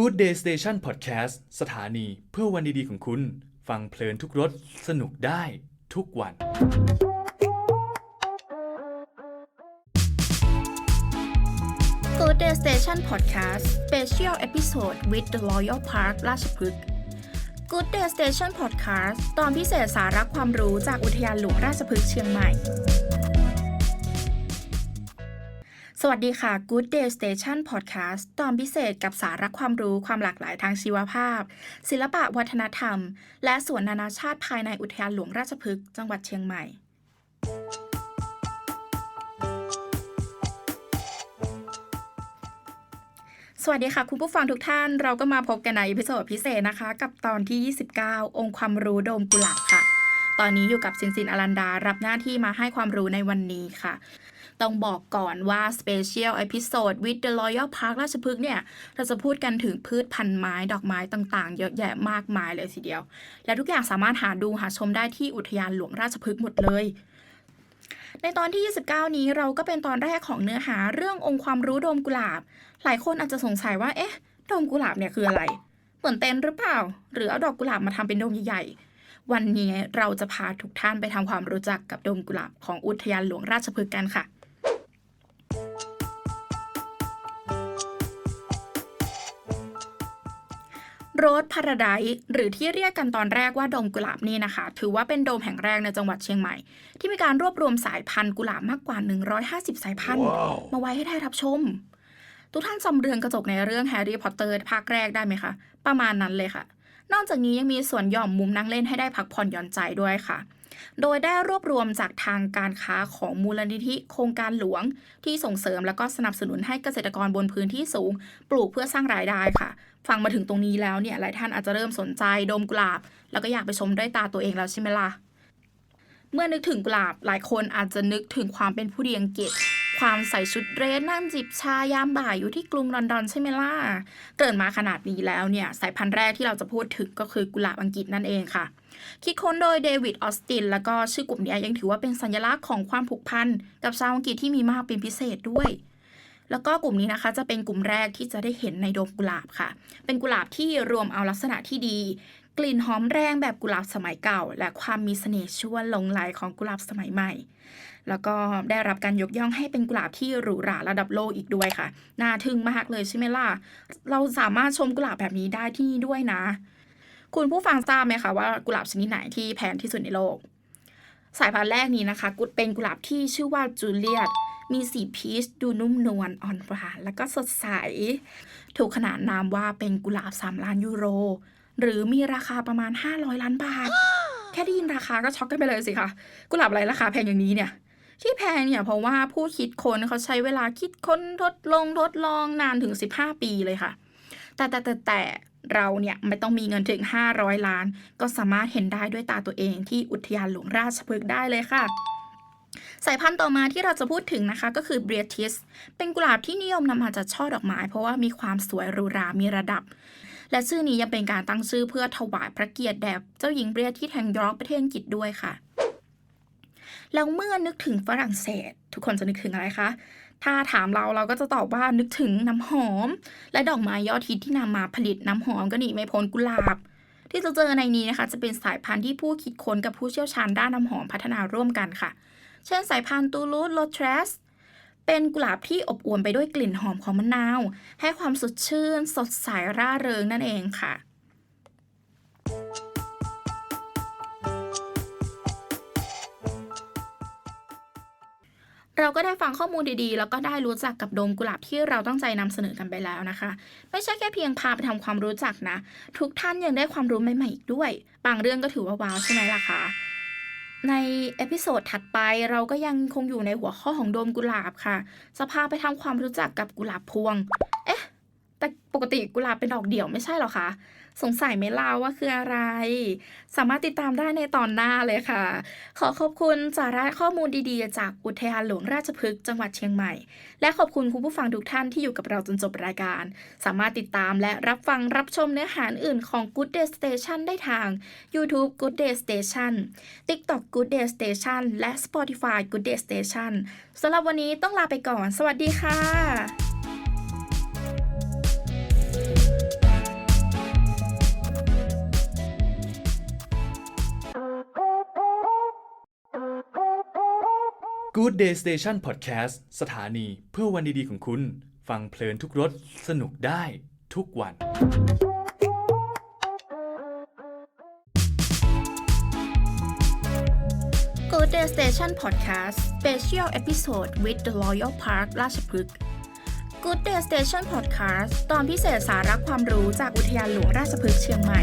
Good Day Station Podcast สถานีเพื่อวันดีๆของคุณ ฟังเพลินทุกรสสนุกได้ทุกวัน Good Day Station Podcast Special Episode with the Royal Park ราชพฤกษ์ Good Day Station Podcast ตอนพิเศษสาระความรู้จากอุทยานหลวงราชพฤกษ์เชียงใหม่ สวัสดีค่ะ Good Day Station Podcast ตอนพิเศษกับสาระความรู้ความหลากหลายทางชีวภาพ ศิลปะวัฒนธรรม และสวนนานาชาติภายในอุทยานหลวงราชพฤกษ์จังหวัดเชียงใหม่ สวัสดีค่ะ คุณผู้ฟังทุกท่าน เราก็มาพบกันในพิโซดพิเศษนะคะ กับตอนที่ 29 องค์ความรู้โดมกุหลาบค่ะ ตอนนี้อยู่กับซินซินอลันดา รับหน้าที่มาให้ความรู้ในวันนี้ค่ะ ต้องบอกก่อนว่า Special Episode with the Royal Park ราชพฤกษ์เนี่ย เราจะพูดกันถึงพืชพันธุ์ไม้ดอกไม้ต่างๆ เยอะแยะมากมายเลยทีเดียว และทุกอย่างสามารถหาดูหาชมได้ที่อุทยานหลวงราชพฤกษ์หมดเลยในตอนที่ 29 นี้เราก็เป็นตอนแรกของเนื้อหาเรื่ององค์ความรู้โดมกุหลาบ หลายคนอาจจะสงสัยว่า เอ๊ะ โดมกุหลาบเนี่ยคืออะไร เหมือนเต็นหรือเปล่า หรือเอาดอกกุหลาบมาทำเป็นโดมใหญ่ๆ วันนี้เราจะพาทุกท่านไปทำความรู้จักกับโดมกุหลาบของอุทยานหลวงราชพฤกษ์กันค่ะ โรสพาราไดหรือที่เรียกกันตอนแรกว่าโดมกุหลาบนี่นะคะ ถือว่าเป็นโดมแห่งแรกในจังหวัดเชียงใหม่ ที่มีการรวบรวมสายพันธุ์กุหลาบมากกว่า 150 สายพันธุ์มาไว้ให้ได้รับชม ทุกท่านจำเรือนกระจกในเรื่องแฮร์รี่พอตเตอร์ภาคแรกได้ไหมคะ ประมาณนั้นเลยค่ะ นอกจากนี้ยังมีส่วนหย่อมมุมนั่งเล่นให้ได้พักผ่อนหย่อนใจด้วยค่ะ โดยได้รวบรวมจากทางการค้าของมูลนิธิโครงการหลวง ที่ส่งเสริมและก็สนับสนุนให้เกษตรกรบนพื้นที่สูง ปลูกเพื่อสร้างรายได้ค่ะ ฟังมาถึงตรงนี้แล้วเนี่ยหลายท่านอาจจะเริ่มสนใจดมกุหลาบ แล้วก็อยากไปชมด้วยตาตัวเองแล้วใช่ไหมล่ะเมื่อนึกถึงกุหลาบหลายคนอาจจะนึกถึงความเป็นผู้ดีอังกฤษ ความใส่ชุดเดรสนั่งจิบชายามบ่ายอยู่ที่กรุงลอนดอนใช่ไหมล่ะ เกิดมาขนาดนี้แล้วเนี่ย สายพันธุ์แรกที่เราจะพูดถึงก็คือกุหลาบอังกฤษนั่นเองค่ะ คิดค้นโดยเดวิดออสตินแล้วก็ชื่อกลุ่มนี้ยังถือว่าเป็นสัญลักษณ์ของความผูกพันกับชาวอังกฤษที่มีมากเป็นพิเศษด้วยแล้วก็กลุ่มนี้นะคะจะเป็นกลุ่มแรกที่จะได้เห็นในโดมกุหลาบค่ะ เป็นกุหลาบที่รวมเอาลักษณะที่ดี กลิ่นหอมแรงแบบกุหลาบสมัยเก่า และความมีเสน่ห์ชวนหลงไหลของกุหลาบสมัยใหม่ แล้วก็ได้รับการยกย่องให้เป็นกุหลาบที่หรูหราระดับโลกอีกด้วยค่ะ น่าทึ่งมากเลยใช่ไหมล่ะ เราสามารถชมกุหลาบแบบนี้ได้ที่นี่ด้วยนะ คุณผู้ฟังทราบไหมคะว่ากุหลาบชนิดไหนที่แพงที่สุดในโลก สายพันธุ์แรกนี้นะคะกุเป็นกุหลาบที่ชื่อว่าจูเลียตมีสีพีชดูนุ่มนวลอ่อนหวานแล้วก็สดใส ถูกขนานนามว่าเป็นกุหลาบ3ล้านยูโร หรือมีราคาประมาณ 500 ล้านบาท แค่ได้ยินราคาก็ช็อกกันไปเลยสิคะกุหลาบอะไรราคาแพงอย่างนี้เนี่ย ที่แพงเนี่ยเพราะว่าผู้คิดค้นเขาใช้เวลาคิดค้นทดลองทดลองนานถึง 15 ปีเลยค่ะ แต่แต่แต่แต่เราเนี่ยไม่ต้องมีเงินถึง 500 ล้าน ก็สามารถเห็นได้ด้วยตาตัวเองที่อุทยานหลวงราชพฤกษ์ได้เลยค่ะสายพันธุ์ต่อมาที่เราจะพูดถึงนะคะก็คือเบรทิสเป็นกุหลาบที่นิยมนำมาจัดช่อดอกไม้ เพราะว่ามีความสวยหรูหรามีระดับ และชื่อนี้ยังเป็นการตั้งชื่อเพื่อถวายพระเกียรติแด่เจ้าหญิงเบรที่แห่งยอร์กประเทศอังกฤษด้วยค่ะ แล้วเมื่อนึกถึงฝรั่งเศส ทุกคนจะนึกถึงอะไรคะถ้าถามเราเราก็จะตอบว่านึกถึงน้ำหอม และดอกไม้ยอดฮิตที่นำมาผลิตน้ำหอมก็หนีไม่พ้นกุหลาบ ที่จะเจอในนี้นะคะ จะเป็นสายพันธุ์ที่ผู้คิดค้นกับผู้เชี่ยวชาญด้านน้ำหอมพัฒนาร่วมกันค่ะ เช่นสายพันธุ์ตูลูสโลเทรส เป็นกุหลาบที่อบอวลไปด้วยกลิ่นหอมของมะนาว ให้ความสดชื่น สดใสร่าเริงนั่นเองค่ะ เราก็ได้ฟังข้อมูลดีๆ แล้วก็ได้รู้จักกับโดมกุหลาบที่เราตั้งใจนำเสนอกันไปแล้วนะคะ ไม่ใช่แค่เพียงพาไปทำความรู้จักนะ ทุกท่านยังได้ความรู้ใหม่ๆอีกด้วย บางเรื่องก็ถือว่าว้าวใช่ไหมล่ะคะ ในเอพิโซดถัดไปเราก็ยังคงอยู่ในหัวข้อของโดมกุหลาบค่ะ จะพาไปทำความรู้จักกับกุหลาบพวง เอ๊ะ แต่ปกติกุหลาบเป็นดอกเดี่ยวไม่ใช่หรอคะ สงสัยไหมล่าว่าคืออะไร สามารถติดตามได้ในตอนหน้าเลยค่ะ ขอขอบคุณสาระข้อมูลดีๆ จากอุทยานหลวงราชพฤกษ์จังหวัดเชียงใหม่ และขอบคุณคุณผู้ฟังทุกท่านที่อยู่กับเราจนจบรายการ สามารถติดตามและรับฟังรับชมเนื้อหาอื่นของ Good Day Station ได้ทาง YouTube Good Day Station TikTok Good Day Station และ Spotify Good Day Station สำหรับวันนี้ต้องลาไปก่อน สวัสดีค่ะ Good Day Station Podcast สถานีเพื่อวันดีๆของคุณ ฟังเพลินทุกรสสนุกได้ทุกวัน Good Day Station Podcast Special Episode with the Royal Park ราชพฤกษ์ Good Day Station Podcast ตอนพิเศษสาระความรู้จากอุทยานหลวงราชพฤกษ์เชียงใหม่